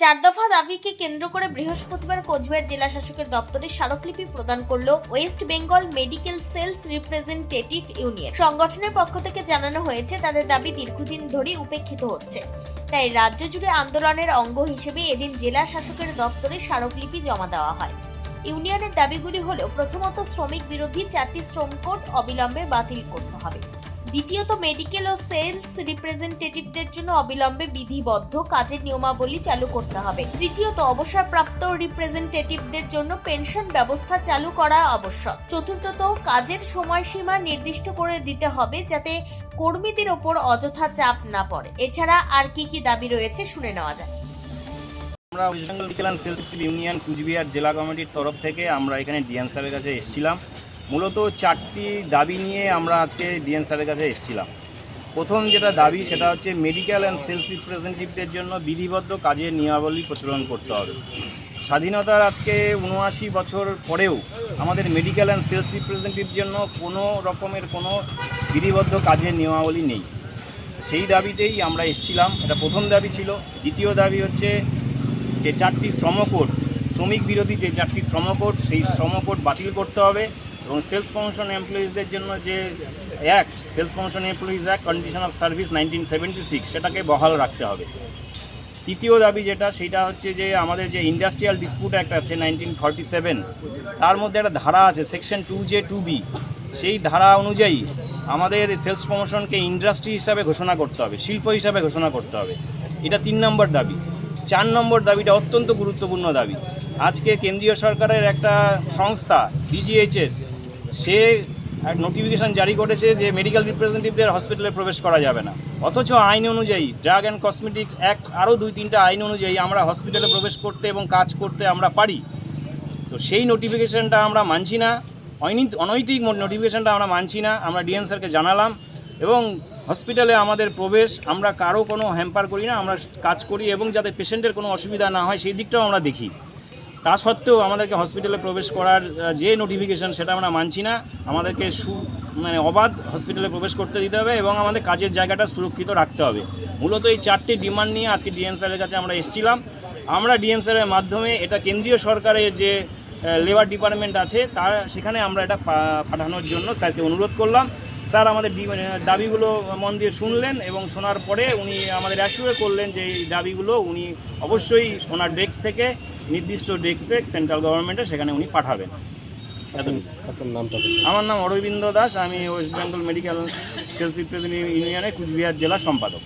চার দফা দাবিকে কেন্দ্র করে বৃহস্পতিবার কোচবিহার জেলা শাসকের দপ্তরে স্মারকলিপি প্রদান করল West Bengal medical sales representative union. সংগঠনের পক্ষ থেকে জানানো হয়েছে, তাদের দাবি দীর্ঘদিন ধরে উপেক্ষিত হচ্ছে। তাই রাজ্য জুড়ে আন্দোলনের অঙ্গ হিসেবে এদিন জেলা শাসকের দপ্তরে স্মারকলিপি জমা দেওয়া হয়। ইউনিয়নের দাবিগুলি হল, প্রথমত শ্রমিক বিরোধী চারটি শ্রম কোড অবিলম্বে বাতিল করতে হবে। দ্বিতীয়ত মেডিকেল ও সেলস রিপ্রেজেন্টেটিভদের জন্য অবিলম্বে বিধিবদ্ধ কাজের নিয়মাবলী চালু করতে হবে। তৃতীয়ত, অবসরপ্রাপ্ত রিপ্রেজেন্টেটিভদের জন্য পেনশন ব্যবস্থা চালু করা আবশ্যক। চতুর্থত, কাজের সময়সীমা নির্দিষ্ট করে দিতে হবে যাতে কর্মীদের ওপর অযথা চাপ না পড়ে। এছাড়া আর কি কি দাবি রয়েছে শুনে নেওয়া যায় আমরা West Bengal medical and sales union Cooch Behar জেলা কমিটির তরফ থেকে আমরা এখানে ডিএম স্যারের কাছে এসেছিলাম। মূলত চারটি দাবি নিয়ে আমরা আজকে ডিএম স্যারের কাছে এসেছিলাম। প্রথম যেটা দাবি, সেটা হচ্ছে মেডিকেল অ্যান্ড সেলস রিপ্রেজেন্টেটিভদের জন্য বিধিবদ্ধ কাজের নিয়মাবলী প্রচলন করতে হবে। স্বাধীনতার আজকে উনআশি বছর পরেও আমাদের মেডিকেল অ্যান্ড সেলস রিপ্রেজেন্টেটিভ জন্য কোনো রকমের কোনো বিধিবদ্ধ কাজের নিয়মাবলী নেই। সেই দাবিতেই আমরা এসেছিলাম। এটা প্রথম দাবি ছিল। দ্বিতীয় দাবি হচ্ছে যে চারটি শ্রমকোড, শ্রমিক বিরোধী যে চারটি শ্রমকোড, সেই শ্রমকোড বাতিল করতে হবে। এবং সেলস প্রমোশন এমপ্লয়িজদের জন্য যে act sales promotion employees act condition of service nineteen seventy six সেটাকে বহাল রাখতে হবে। তৃতীয় দাবি যেটা, সেটা হচ্ছে যে আমাদের যে ইন্ডাস্ট্রিয়াল ডিসপুট অ্যাক্ট আছে নাইনটিন ফর্টি সেভেন তার মধ্যে একটা ধারা আছে section two J two B সেই ধারা অনুযায়ী আমাদের সেলস প্রমোশনকে ইন্ডাস্ট্রি হিসাবে ঘোষণা করতে হবে, শিল্প হিসাবে ঘোষণা করতে হবে। এটা তিন নম্বর দাবি। চার নম্বর দাবিটা অত্যন্ত গুরুত্বপূর্ণ দাবি। আজকে কেন্দ্রীয় সরকারের একটা সংস্থা ডিজিএইচএস সে এক নোটিফিকেশন জারি করেছে যে মেডিকেল রিপ্রেজেন্টেটিভদের হসপিটালে প্রবেশ করা যাবে না। অথচ আইন অনুযায়ী ড্রাগ অ্যান্ড কসমেটিক্স অ্যাক্ট আরও দুই তিনটা আইন অনুযায়ী আমরা হসপিটালে প্রবেশ করতে এবং কাজ করতে আমরা পারি। তো সেই নোটিফিকেশনটা আমরা মানছি না। অনৈত অনৈতিক নোটিফিকেশনটা আমরা মানছি না। আমরা ডিএম স্যারকে জানালাম এবং হসপিটালে আমাদের প্রবেশ, আমরা কারও কোনো হ্যাম্পার করি না। আমরা কাজ করি এবং যাতে পেশেন্টের কোনো অসুবিধা না হয়, সেই দিকটাও আমরা দেখি। তা সত্ত্বেও আমাদেরকে হসপিটালে প্রবেশ করার যে নোটিফিকেশন সেটা আমরা মানছি না। আমাদেরকে সু মানে অবাধ হসপিটালে প্রবেশ করতে দিতে হবে এবং আমাদের কাজের জায়গাটা সুরক্ষিত রাখতে হবে। মূলত এই চারটি ডিমান্ড নিয়ে আজকে ডিএম স্যারের কাছে আমরা এসেছিলাম। আমরা ডিএম স্যারের মাধ্যমে এটা কেন্দ্রীয় সরকারের যে লেবার ডিপার্টমেন্ট আছে তার সেখানে আমরা এটা পাঠানোর জন্য স্যারকে অনুরোধ করলাম। স্যার আমাদের ডি- মানে দাবিগুলো মন দিয়ে শুনলেন এবং শোনার পরে উনি আমাদের অ্যাসিওর করলেন যে এই দাবিগুলো উনি অবশ্যই ওনার ডেস্ক থেকে নির্দিষ্ট ডেস্কে সেন্ট্রাল গভর্নমেন্টে সেখানে উনি পাঠাবেন। আমার নাম অরবিন্দ দাস আমি West Bengal medical sales representative ইউনিয়নের কুচবিহার জেলা সম্পাদক।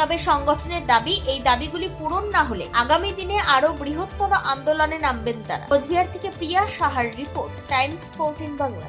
তবে সংগঠনের দাবি, এই দাবিগুলি পূরণ না হলে আগামী দিনে আরও বৃহত্তর আন্দোলনে নামবেন তারা। কোচবিহার থেকে প্রিয়া সাহার রিপোর্ট, টাইমস ফোরটিন বাংলা।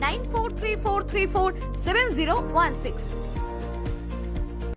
9434347016.